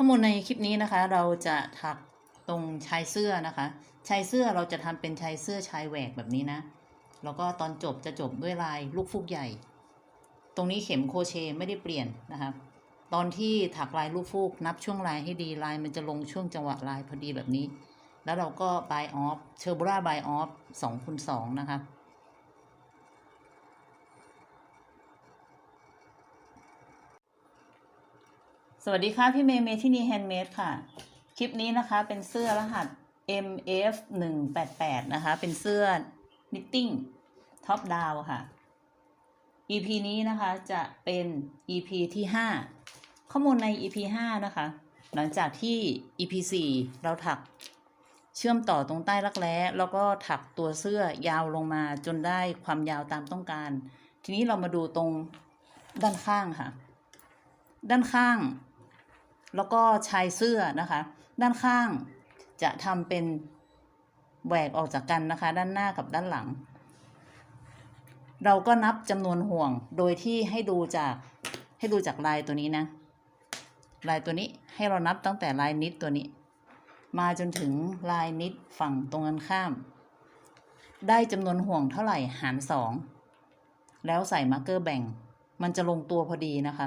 ข้อมูลในคลิปนี้นะคะ เราจะถักตรงชายเสื้อนะคะ ชายเสื้อเราจะทำเป็นชายเสื้อชายแหวกแบบนี้นะ แล้วก็ตอนจบจะจบด้วยลายลูกฟูกใหญ่ ตรงนี้เข็มโคเชไม่ได้เปลี่ยนนะคะตอนที่ถักลายลูกฟูกนับช่วงลายให้ดีลายมันจะลงช่วงจังหวะลายพอดีแบบนี้ แล้วเราก็บายออฟเชอร์บราบายออฟสองคูณสองนะคะ สวัสดีค่ะ พี่เมย์เมที่นี่แฮนด์เมดค่ะ คลิปนี้นะคะเป็นเสื้อรหัส MF 1 8 8นะคะ เป็นเสื้อ knitting top down ค่ะ EP นี้นะคะจะเป็น EP ที่ 5 ข้อมูลใน EP 5 นะคะ หลังจากที่ EP 4 เราถักเชื่อมต่อตรงใต้รักแร้แล้วก็ถักตัวเสื้อยาวลงมาจนได้ความยาวตามต้องการ ทีนี้เรามาดูตรงด้านข้างค่ะ ด้านข้าง แล้วก็ชายเสื้อนะคะ ด้านข้างจะทำเป็นแหวกออกจากกันนะคะ ด้านหน้ากับด้านหลัง เราก็นับจำนวนห่วงโดยที่ให้ดูจากให้ดูจากลายตัวนี้นะ ลายตัวนี้ให้เรานับตั้งแต่ลายนิดตัวนี้ มาจนถึงลายนิดฝั่งตรงกันข้าม ได้จำนวนห่วงเท่าไหร่หารสองแล้วใส่มาร์กเกอร์แบ่ง มันจะลงตัวพอดีนะคะ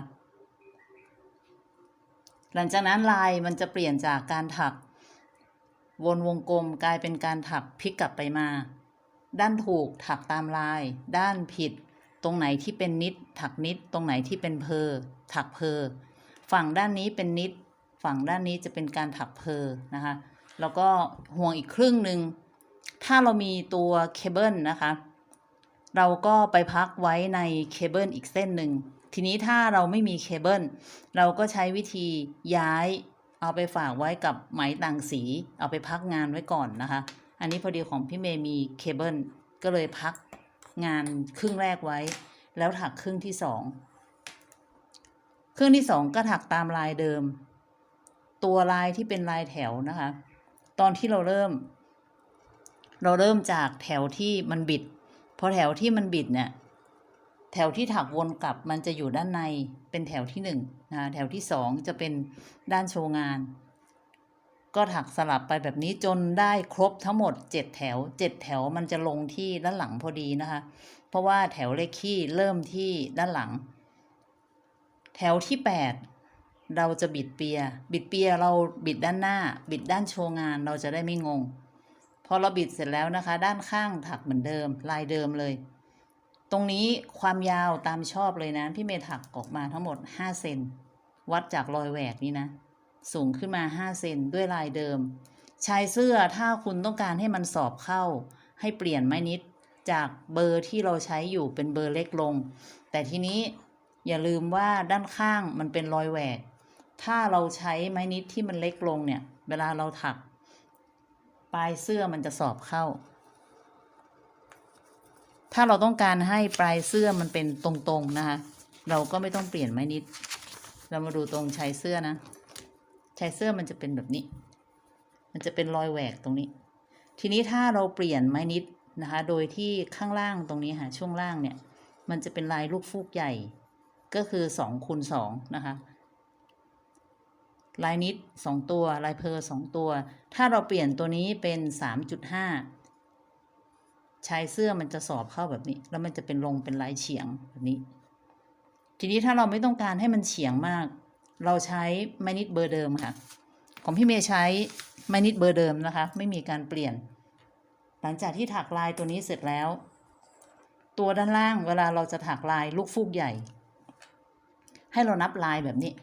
หลังจากนั้นลายมันจะเปลี่ยนจากการถัก วนวงกลมกลายเป็นการถักพลิกกลับไปมา ด้านถูกถักตามลาย ด้านผิด ตรงไหนที่เป็นนิด ถักนิด ตรงไหนที่เป็นเพอถักเพอฝั่งด้านนี้เป็นนิด ฝั่งด้านนี้จะเป็นการถักเพอนะคะ แล้วก็ห่วงอีกครึ่งหนึ่งถ้าเรามีตัวเคเบิลนะคะ เราก็ไปพักไว้ในเคเบิลอีกเส้นหนึ่ง ทีนี้ถ้าเราไม่มีเคเบิลเราก็ใช้วิธีย้าย เอาไปฝากไว้กับไหมต่างสี เอาไปพักงานไว้ก่อนนะคะ อันนี้พอดีของพี่เมย์มีเคเบิลก็เลยพักงานครึ่งแรกไว้ แล้วถักครึ่งที่สองครึ่งที่สองก็ถักตามลายเดิม ตัวลายที่เป็นลายแถวนะคะ ตอนที่เราเริ่ม เราเริ่มจากแถวที่มันบิดพอแถวที่มันบิดเนี่ย แถวที่ถักวนกลับมันจะอยู่ด้านในเป็นแถวที่หนึ่งนะแถวที่สองจะเป็นด้านโชว์งาน ก็ถักสลับไปแบบนี้จนได้ครบทั้งหมดเจ็ดแถวเจ็ดแถวมันจะลงที่ด้านหลังพอดีนะคะ เพราะว่าแถวเลขขี้เริ่มที่ด้านหลัง แถวที่แปดเราจะบิดเปีย บิดเปียเราบิดด้านหน้า บิดด้านโชว์งานเราจะได้ไม่งง พอเราบิดเสร็จแล้วนะคะ ด้านข้างถักเหมือนเดิม ลายเดิมเลย ตรงนี้ความยาวตามชอบเลยนะ พี่เมย์ถักออกมาทั้งหมด 5 เซนวัดจากรอยแหวกนี้นะ สูงขึ้นมา 5 เซนด้วยลายเดิม ชายเสื้อถ้าคุณต้องการให้มันสอบเข้า ให้เปลี่ยนไม้นิดจากเบอร์ที่เราใช้อยู่เป็นเบอร์เล็กลง แต่ทีนี้อย่าลืมว่าด้านข้างมันเป็นรอยแหวก ถ้าเราใช้ไม้นิดที่มันเล็กลงเนี่ย เวลาเราถัก ปลายเสื้อมันจะสอบเข้า ถ้าเราต้องการให้ปลายเสื้อมันเป็นตรงๆนะคะเราก็ไม่ต้องเปลี่ยนไม้นิด เรามาดูตรงชายเสื้อนะชายเสื้อมันจะเป็นแบบนี้ มันจะเป็นรอยแหวกตรงนี้ ทีนี้ถ้าเราเปลี่ยนไม้นิดนะคะ โดยที่ข้างล่างตรงนี้ค่ะช่วงล่างเนี่ย มันจะเป็นลายลูกฟูกใหญ่ ก็คือสองคูณสองนะคะ ลายนิดสองตัว ลายเพอสองตัว ถ้าเราเปลี่ยนตัวนี้เป็นสามจุดห้า ชายเสื้อมันจะสอบเข้าแบบนี้ แล้วมันจะเป็นลงเป็นลายเฉียงแบบนี้ ทีนี้ถ้าเราไม่ต้องการให้มันเฉียงมาก เราใช้ไมนิดเบอร์เดิมค่ะ ของพี่เมย์ใช้ไมนิดเบอร์เดิมนะคะ ไม่มีการเปลี่ยน หลังจากที่ถักลายตัวนี้เสร็จแล้ว ตัวด้านล่างเวลาเราจะถักลายลูกฟูกใหญ่ ให้เรานับลายแบบนี้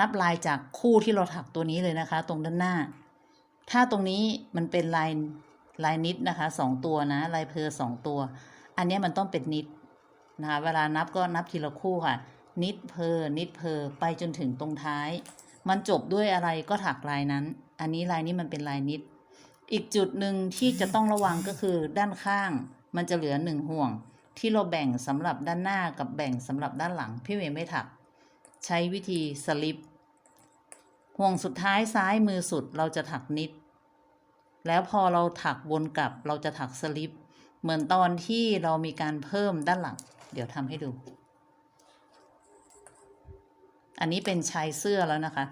นับลายจากคู่ที่เราถักตัวนี้เลยนะคะ ตรงด้านหน้า ถ้าตรงนี้มันเป็นลาย ลายนิดนะคะสองตัวนะลายเพอสองตัว อันนี้มันต้องเป็นนิดนะคะเวลานับก็นับทีละคู่ค่ะ นิดเพอนิดเพอไปจนถึงตรงท้าย มันจบด้วยอะไรก็ถักลายนั้น อันนี้ลายนี้มันเป็นลายนิด อีกจุดหนึ่งที่จะต้องระวังก็คือด้านข้าง มันจะเหลือหนึ่งห่วง ที่เราแบ่งสำหรับด้านหน้ากับแบ่งสำหรับด้านหลังพี่เมย์ไม่ถัก ใช้วิธีสลิปห่วงสุดท้ายซ้ายมือสุดเราจะถักนิด แล้วพอเราถักวนกลับเราจะถักสลิป เหมือนตอนที่เรามีการเพิ่มด้านหลัง เดี๋ยวทำให้ดู อันนี้เป็นชายเสื้อแล้วนะคะ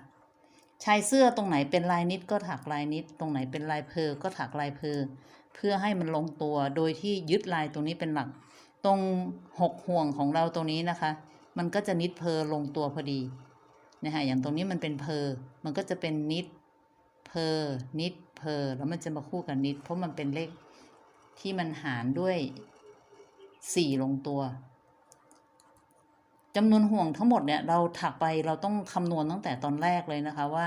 ชายเสื้อตรงไหนเป็นลายนิดก็ถักลายนิด ตรงไหนเป็นลายเพอก็ถักลายเพอเพื่อให้มันลงตัวโดยที่ยึดลายตรงนี้เป็นหลัก ตรงหกห่วงของเราตรงนี้นะคะ มันก็จะนิดเพอลงตัวพอดีนะคะอย่างตรงนี้มันเป็นเพอมันก็จะเป็นนิดเพอนิด เพอแล้วมันจะมาคู่กับนิด เพราะมันเป็นเลขที่มันหารด้วยสี่ลงตัวจำนวนห่วงทั้งหมดเนี่ยเราถักไปเราต้องคำนวณตั้งแต่ตอนแรกเลยนะคะว่า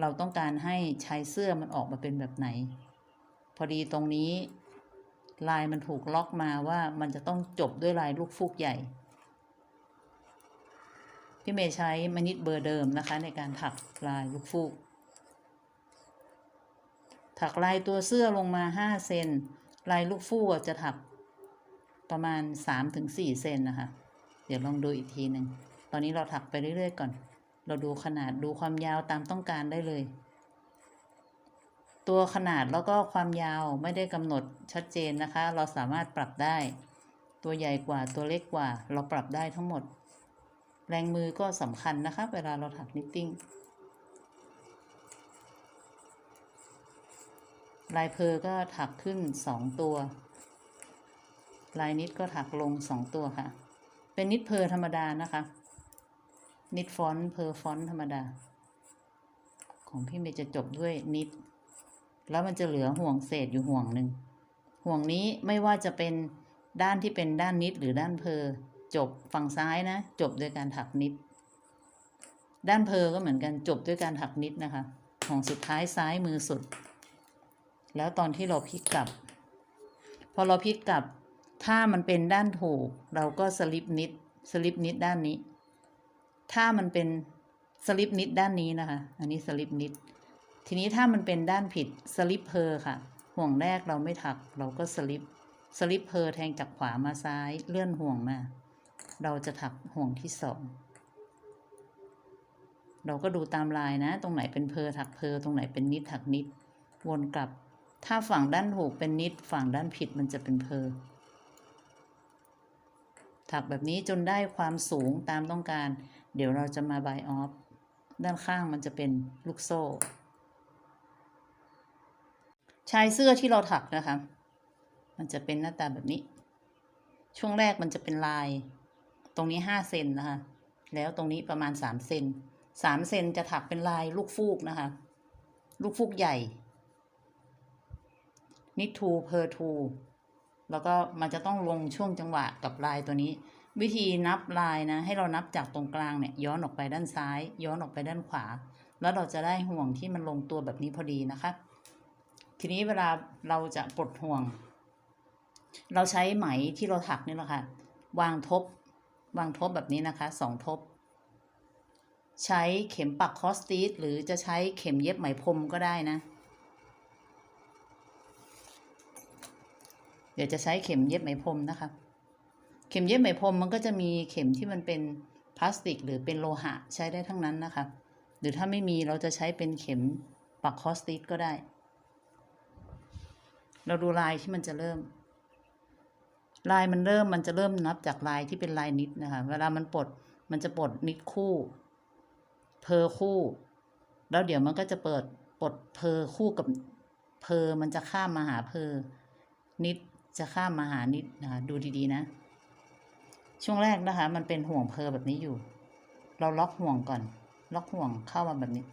เราต้องการให้ชายเสื้อมันออกมาเป็นแบบไหน พอดีตรงนี้ลายมันถูกล็อกมาว่ามันจะต้องจบด้วยลายลูกฟูกใหญ่ พี่เมย์ใช้มนิดเบอร์เดิมนะคะในการถักลายลูกฟูก ถักลายตัวเสื้อลงมาห้าเซน ลายลูกฟูกจะถักประมาณสามถึงสี่เซนนะคะ เดี๋ยวลองดูอีกทีหนึ่ง ตอนนี้เราถักไปเรื่อยๆก่อน เราดูขนาดดูความยาวตามต้องการได้เลย ตัวขนาดแล้วก็ความยาวไม่ได้กำหนดชัดเจนนะคะ เราสามารถปรับได้ ตัวใหญ่กว่าตัวเล็กกว่า เราปรับได้ทั้งหมด แรงมือก็สำคัญนะคะ เวลาเราถักนิตติ้ง ลายเพอก็ถักขึ้นสองตัว ลายนิดก็ถักลงสองตัวค่ะ เป็นนิดเพอธรรมดานะคะ นิดฟอนต์เพอฟอนต์ธรรมดา ของพี่เมย์จะจบด้วยนิด แล้วมันจะเหลือห่วงเศษอยู่ห่วงหนึ่ง ห่วงนี้ไม่ว่าจะเป็นด้านที่เป็นด้านนิดหรือด้านเพอจบฝั่งซ้ายนะ จบด้วยการถักนิด ด้านเพอก็เหมือนกันจบด้วยการถักนิดนะคะ ห่วงสุดท้ายซ้ายมือสุด แล้วตอนที่เราพลิกกลับ พอเราพลิกกลับ ถ้ามันเป็นด้านถูก เราก็สลิปนิดสลิปนิดด้านนี้ ถ้ามันเป็นสลิปนิดด้านนี้นะคะ อันนี้สลิปนิด ทีนี้ถ้ามันเป็นด้านผิดสลิปเพอร์ค่ะ ห่วงแรกเราไม่ถัก เราก็สลิปสลิปเพอร์แทงจากขวามาซ้ายเลื่อนห่วงมา เราจะถักห่วงที่สองเราก็ดูตามลายนะ ตรงไหนเป็นเพอถักเพอตรงไหนเป็นนิดถักนิด วนกลับ ถ้าฝั่งด้านถูกเป็นนิด ฝั่งด้านผิดมันจะเป็นเพอถักแบบนี้จนได้ความสูงตามต้องการ เดี๋ยวเราจะมาบายออฟด้านข้างมันจะเป็นลูกโซ่ ชายเสื้อที่เราถักนะคะ มันจะเป็นหน้าตาแบบนี้ ช่วงแรกมันจะเป็นลาย ตรงนี้ห้าเซนนะคะ แล้วตรงนี้ประมาณสามเซนสามเซนจะถักเป็นลายลูกฟูกนะคะ ลูกฟูกใหญ่ นิดทูเพอร์ทูแล้วก็มันจะต้องลงช่วงจังหวะกับลายตัวนี้ วิธีนับลายนะ ให้เรานับจากตรงกลางเนี่ยย้อนออกไปด้านซ้าย ย้อนออกไปด้านขวา แล้วเราจะได้ห่วงที่มันลงตัวแบบนี้พอดีนะคะ ทีนี้เวลาเราจะปลดห่วง เราใช้ไหมที่เราถักนี่แหละค่ะวางทบ วางทบแบบนี้นะคะสองทบ ใช้เข็มปักคอสตีสหรือจะใช้เข็มเย็บไหมพรมก็ได้นะ เดี๋ยวจะใช้เข็มเย็บไหมพรมนะคะ เข็มเย็บไหมพรมมันก็จะมีเข็มที่มันเป็นพลาสติก หรือเป็นโลหะใช้ได้ทั้งนั้นนะคะ หรือถ้าไม่มีเราจะใช้เป็นเข็มปักคอสติสก็ได้ เราดูลายที่มันจะเริ่ม ลายมันเริ่มมันจะเริ่มนับจากลายที่เป็นลายนิดนะคะ เวลามันปลดมันจะปลดนิดคู่ เพอคู่ แล้วเดี๋ยวมันก็จะเปิดปลดเพอคู่กับเพอมันจะข้ามมาหาเพอนิด จะข้ามมาหานิดนะคะดูดีๆนะ ช่วงแรกนะคะ มันเป็นห่วงเพอแบบนี้อยู่ เราล็อกห่วงก่อน ล็อกห่วงเข้ามาแบบนี้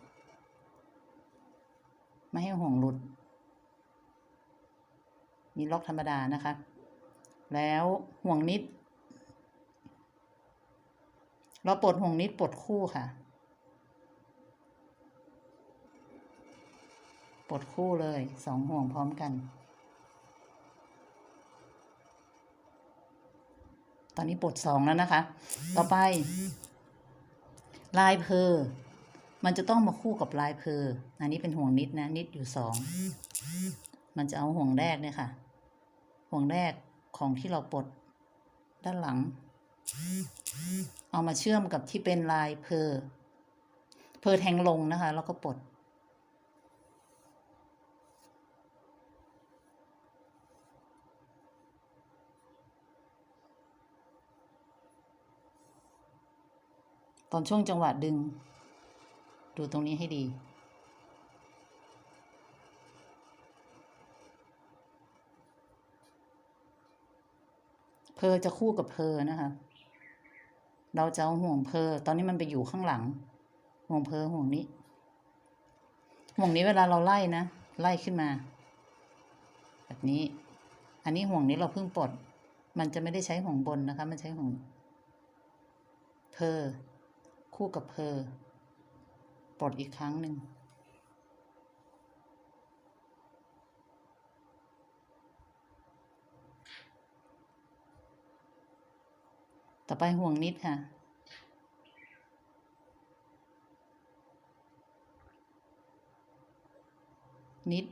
ไม่ให้ห่วงหลุด นี่ล็อกธรรมดานะคะ แล้วห่วงนิด เราปลดห่วงนิดปลดคู่ค่ะปลดคู่เลยสองห่วงพร้อมกัน ตอนนี้ปลดสองแล้วนะคะ ต่อไป ลายเพอมันจะต้องมาคู่กับลายเพออันนี้เป็นห่วงนิดนะ นิดอยู่สอง มันจะเอาห่วงแรกเนี่ยค่ะ ห่วงแรกของที่เราปลดด้านหลัง เอามาเชื่อมกับที่เป็นลายเพอเพอแทงลงนะคะ แล้วก็ปลด อนช่วงจังหวะดึง ดูตรงนี้ให้ดี เพอจะคู่กับเพอนะคะ เราจะเอาห่วงเพอตอนนี้มันไปอยู่ข้างหลัง ห่วงเพอห่วงนี้ ห่วงนี้เวลาเราไล่นะ ไล่ขึ้นมา แบบนี้ อันนี้ห่วงนี้เราเพิ่งปลด มันจะไม่ได้ใช้ห่วงบนนะคะ มันใช้ห่วงเพอ คู่กับเพอปลดอีกครั้งหนึ่ง ต่อไปห่วงนิดค่ะนิด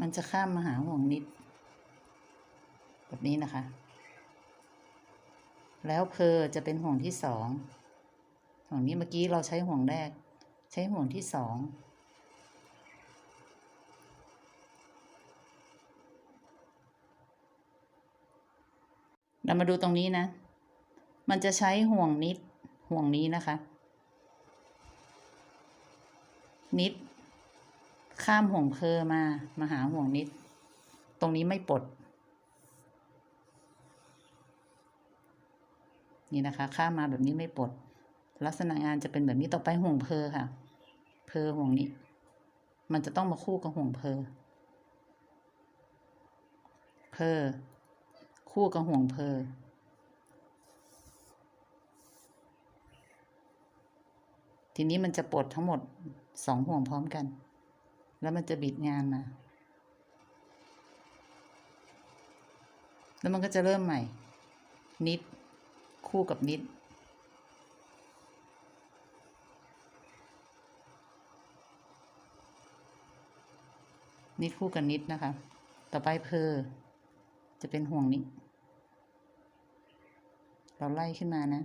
มันจะข้ามมาหาห่วงนิด แบบนี้นะคะ แล้วเพอจะเป็นห่วงที่สองห่วงนี้เมื่อกี้เราใช้ห่วงแรก ใช้ห่วงที่สองเรามาดูตรงนี้นะ มันจะใช้ห่วงนิด ห่วงนี้นะคะ นิด ข้ามห่วงเพอมา มาหาห่วงนิด ตรงนี้ไม่ปลด นี่นะคะ ข้ามมาแบบนี้ไม่ปลด ลักษณะงานจะเป็นแบบนี้ต่อไปห่วงเพอค่ะ เพอห่วงนี้ มันจะต้องมาคู่กับห่วงเพอเพอคู่กับห่วงเพอทีนี้มันจะปลดทั้งหมดสองห่วงพร้อมกัน แล้วมันจะบิดงานมา แล้วมันก็จะเริ่มใหม่ นิด คู่กับนิด นิดคู่กับนิดนะคะ ต่อไปเพอจะเป็นห่วงนี้ เราไล่ขึ้นมานะ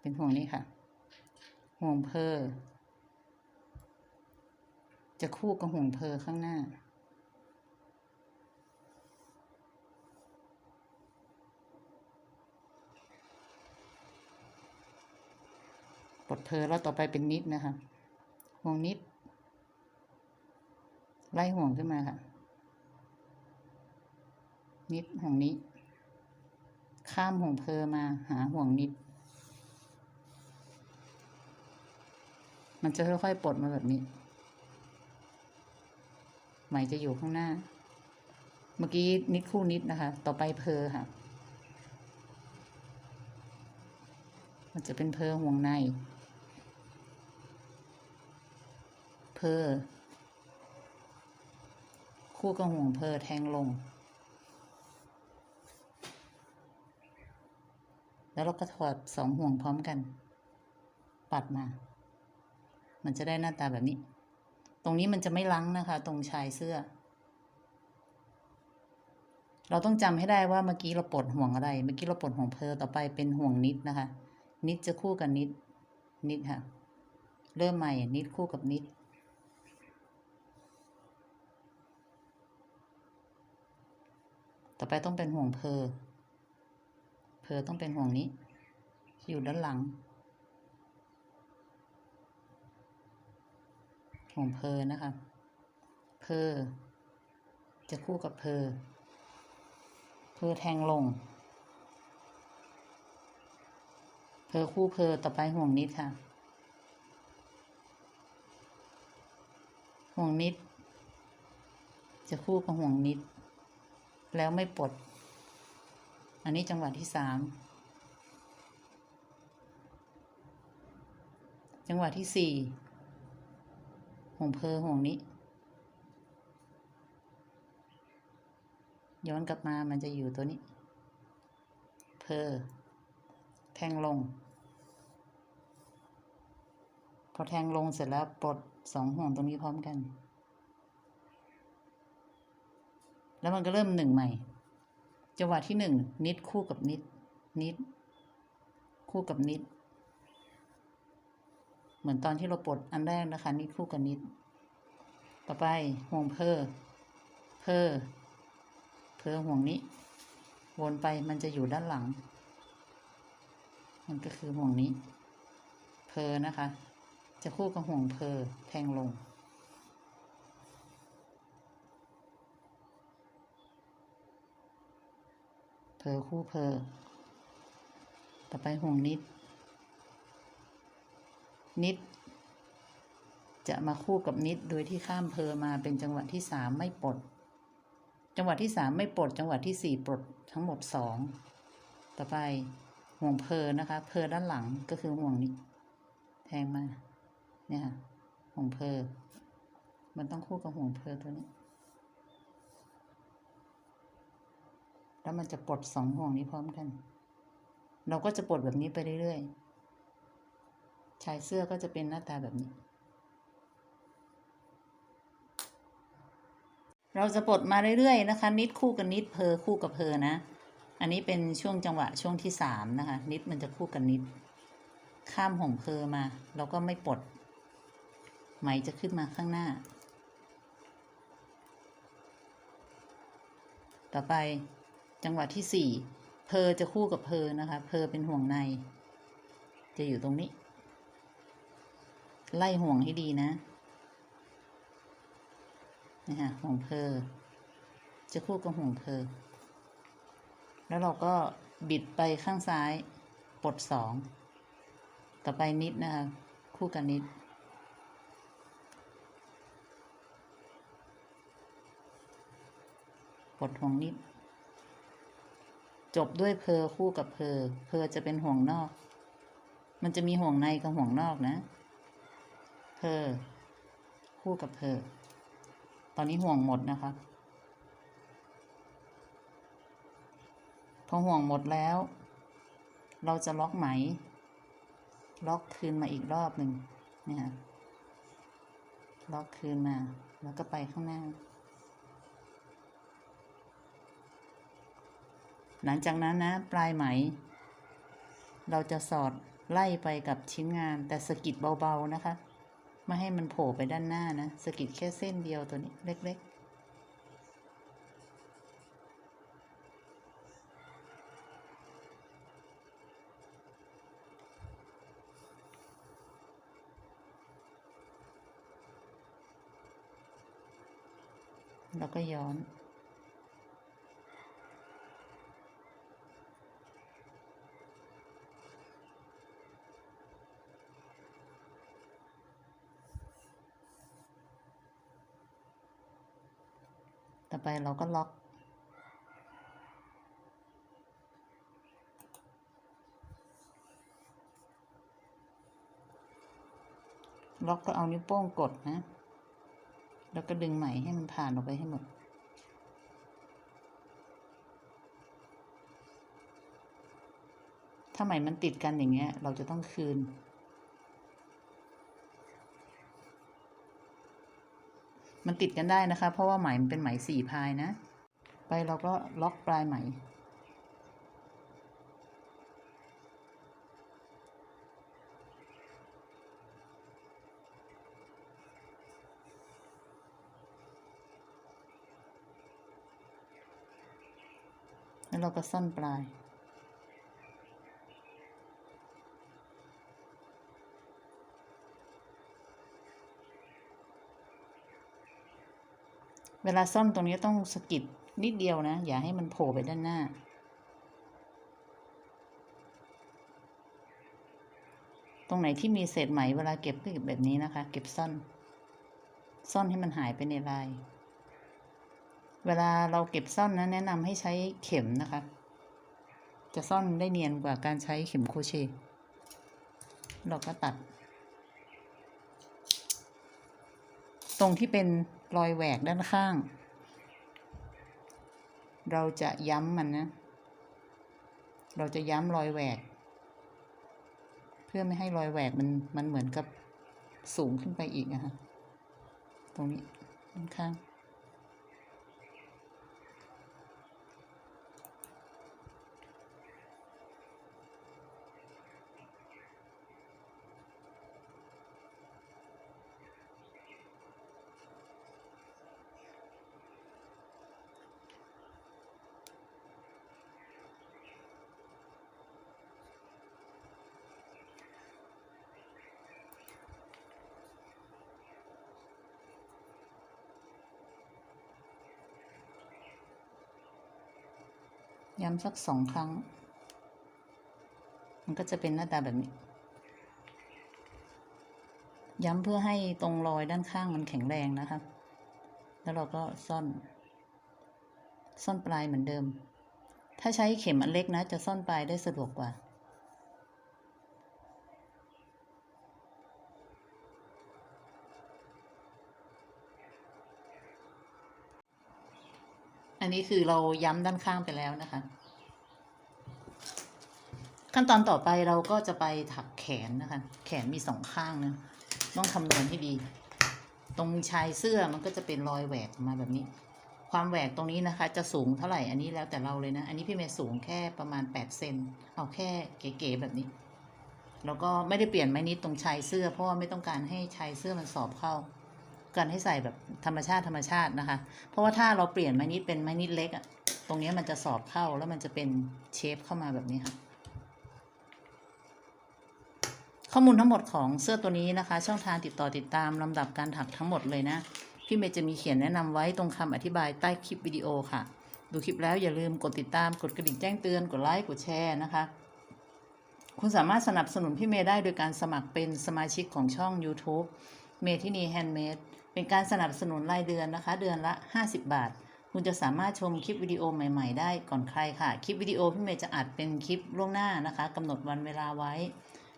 เป็นห่วงนี้ค่ะ ห่วงเพอจะคู่กับห่วงเพอข้างหน้า ปลดเพอแล้วต่อไปเป็นนิดนะคะ ห่วงนิด ไล่ห่วงขึ้นมาค่ะ นิดห่วงนี้ ข้ามห่วงเพอมาหาห่วงนิด มันจะค่อยๆปลดมาแบบนี้ไหมจะอยู่ข้างหน้า เมื่อกี้นิดคู่นิดนะคะ ต่อไปเพอค่ะมันจะเป็นเพอห่วงใน เพ อ คู่กับห่วงเพอแทงลง แล้วเราก็ถอดสองห่วงพร้อมกัน ปัดมา มันจะได้หน้าตาแบบนี้ ตรงนี้มันจะไม่ลังนะคะ ตรงชายเสื้อ เราต้องจำให้ได้ว่าเมื่อกี้เราปลดห่วงอะไร เมื่อกี้เราปลดห่วงเพอต่อไปเป็นห่วงนิดนะคะ นิดจะคู่กับนิดนิดค่ะ เริ่มใหม่นิดคู่กับนิด ต่อไปต้องเป็นห่วงเพอเพอต้องเป็นห่วงนี้ อยู่ด้านหลัง ห่วงเพอนะคะ เพอจะคู่กับเพอเพอแทงลง เพอคู่เพอต่อไปห่วงนิดค่ะ ห่วงนิด จะคู่กับห่วงนิด แล้วไม่ปลด อันนี้จังหวะที่สามจังหวะที่สี่ห่วงเพอห่วงนี้ ย้อนกลับมามันจะอยู่ตัวนี้ เพอแทงลง พอแทงลงเสร็จแล้วปลดสองห่วงตรงนี้พร้อมกัน แล้วมันก็เริ่มหนึ่งใหม่ จังหวะที่หนึ่งนิดคู่กับนิด นิด คู่กับนิด เหมือนตอนที่เราปลดอันแรกนะคะ นิดคู่กับนิด ต่อไปห่วงเพอเพอเพอห่วงนี้ วนไปมันจะอยู่ด้านหลัง มันก็คือห่วงนี้ เพอนะคะ จะคู่กับห่วงเพอแทงลง เพอคู่เพอ ต่อไปห่วงนิด นิด จะมาคู่กับนิดโดยที่ข้ามเพอมาเป็นจังหวะที่สามไม่ปลด จังหวะที่สามไม่ปลด จังหวะที่สี่ปลดทั้งหมดสอง ต่อไปห่วงเพอนะคะ เพอด้านหลังก็คือห่วงนี้ แทงมา เนี่ยค่ะห่วงเพอ มันต้องคู่กับห่วงเพอตัวนี้ แล้วมันจะปลดสองห่วงนี้พร้อมกัน เราก็จะปลดแบบนี้ไปเรื่อยๆ ชายเสื้อก็จะเป็นหน้าตาแบบนี้ เราจะปลดมาเรื่อยๆนะคะ นิดคู่กับนิดเพอคู่กับเพอนะ อันนี้เป็นช่วงจังหวะช่วงที่สามนะคะ นิดมันจะคู่กับนิด ข้ามห่มเพอมา เราก็ไม่ปลด ไหมจะขึ้นมาข้างหน้าต่อไป จังหวะที่สี่เพอจะคู่กับเพอนะคะ เพอเป็นห่วงใน จะอยู่ตรงนี้ ไล่ห่วงให้ดีนะนี่ค่ะห่วงเพอจะคู่กับห่วงเพอแล้วเราก็บิดไปข้างซ้ายปลดสองต่อไปนิดนะคะ คู่กับนิด ปลดห่วงนิด จบด้วยเพอคู่กับเพอเพอจะเป็นห่วงนอก มันจะมีห่วงในกับห่วงนอกนะ เพอคู่กับเพอตอนนี้ห่วงหมดนะคะ พอห่วงหมดแล้ว เราจะล็อกไหม ล็อกคืนมาอีกรอบหนึ่งเนี่ยค่ะล็อกคืนมา แล้วก็ไปข้างหน้า หลังจากนั้นนะปลายไหม เราจะสอดไล่ไปกับชิ้นงานแต่สกิดเบาๆนะคะไม่ให้มันโผล่ไปด้านหน้านะสกิดแค่เส้นเดียวตัวนี้เล็กๆแล้วก็ย้อน ไปเราก็ล็อก ล็อกก็เอานิ้วโป้งกดนะ แล้วก็ดึงไหมให้มันผ่านออกไปให้หมดถ้าไหมมันติดกันอย่างเงี้ย เราจะต้องคืน มันติดกันได้นะคะ เพราะว่าไหมมันเป็นไหมสี่พายนะ ไปเราก็ล็อกปลายไหม แล้วเราก็ซ่อนปลาย เวลาซ่อนตรงนี้ต้องสกิดนิดเดียวนะ อย่าให้มันโผล่ไปด้านหน้า ตรงไหนที่มีเศษไหมเวลาเก็บก็เก็บแบบนี้นะคะ เก็บซ่อน ซ่อนให้มันหายไปในลาย เวลาเราเก็บซ่อนนะแนะนำให้ใช้เข็มนะคะ จะซ่อนได้เนียนกว่าการใช้เข็มโคเชเราก็ตัด รงที่เป็นรอยแหวกด้านข้าง เราจะย้ำมันนะ เราจะย้ำรอยแหวก เพื่อไม่ให้รอยแหวกมันมันเหมือนกับสูงขึ้นไปอีกนะคะตรงนี้ด้านข้างำสักสองครั้ง มันก็จะเป็นหน้าตาแบบนี้ ย้ำเพื่อให้ตรงรอยด้านข้างมันแข็งแรงนะคะ แล้วเราก็ซ่อน ซ่อนปลายเหมือนเดิม ถ้าใช้เข็มอันเล็กนะ จะซ่อนปลายได้สะดวกกว่าอันนี้คือเราย้ำด้านข้างไปแล้วนะคะ ขั้นตอนต่อไปเราก็จะไปถักแขนนะคะ แขนมีสองข้างนะต้องคำนวณให้ดี ตรงชายเสื้อมันก็จะเป็นรอยแหวกมาแบบนี้ ความแหวกตรงนี้นะคะ จะสูงเท่าไหร่อันนี้แล้วแต่เราเลยนะ อันนี้พี่เมย์สูงแค่ประมาณแปดเซนเอาแค่เก๋ๆแบบนี้ แล้วก็ไม่ได้เปลี่ยนไม้นิดตรงชายเสื้อ เพราะว่าไม่ต้องการให้ชายเสื้อมันสอบเข้าการให้ใส่แบบธรรมชาติธรรมชาตินะคะ เพราะว่าถ้าเราเปลี่ยนไม้นิดเป็นไม้นิดเล็กอะตรงนี้มันจะสอบเข้าแล้วมันจะเป็นเชฟเข้ามาแบบนี้ค่ะ ข้อมูลทั้งหมดของเสื้อตัวนี้นะคะ ช่องทางติดต่อติดตามลำดับการถักทั้งหมดเลยนะ พี่เมย์จะมีเขียนแนะนำไว้ตรงคำอธิบายใต้คลิปวิดีโอค่ะ ดูคลิปแล้วอย่าลืมกดติดตามกดกระดิ่งแจ้งเตือนกดไลค์กดแชร์นะคะ คุณสามารถสนับสนุนพี่เมย์ได้โดยการสมัครเป็นสมาชิกของช่อง YouTube เมทินีแฮนด์เมดเป็นการสนับสนุนรายเดือนนะคะ เดือนละ 50 บาท คุณจะสามารถชมคลิปวิดีโอใหม่ๆ ได้ก่อนใครค่ะ คลิปวิดีโอพี่เมย์จะอัดเป็นคลิปล่วงหน้านะคะกำหนดวันเวลาไว้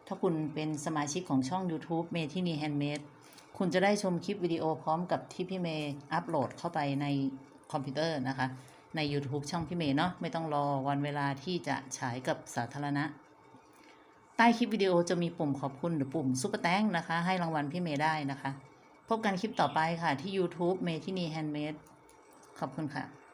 ถ้าคุณเป็นสมาชิกของช่อง YouTube เมทินีแฮนด์เมดคุณจะได้ชมคลิปวิดีโอพร้อมกับที่พี่เมย์อัปโหลดเข้าไปในคอมพิวเตอร์นะคะ ใน YouTube ช่องพี่เมย์เนาะไม่ต้องรอวันเวลาที่จะฉายกับสาธารณะ ใต้คลิปวิดีโอจะมีปุ่มขอบคุณหรือปุ่มซุปเปอร์แตงนะคะ ให้รางวัลพี่เมย์ได้นะคะ พบกันคลิปต่อไปค่ะที่ YouTube เมทินีแฮนด์เมดขอบคุณค่ะ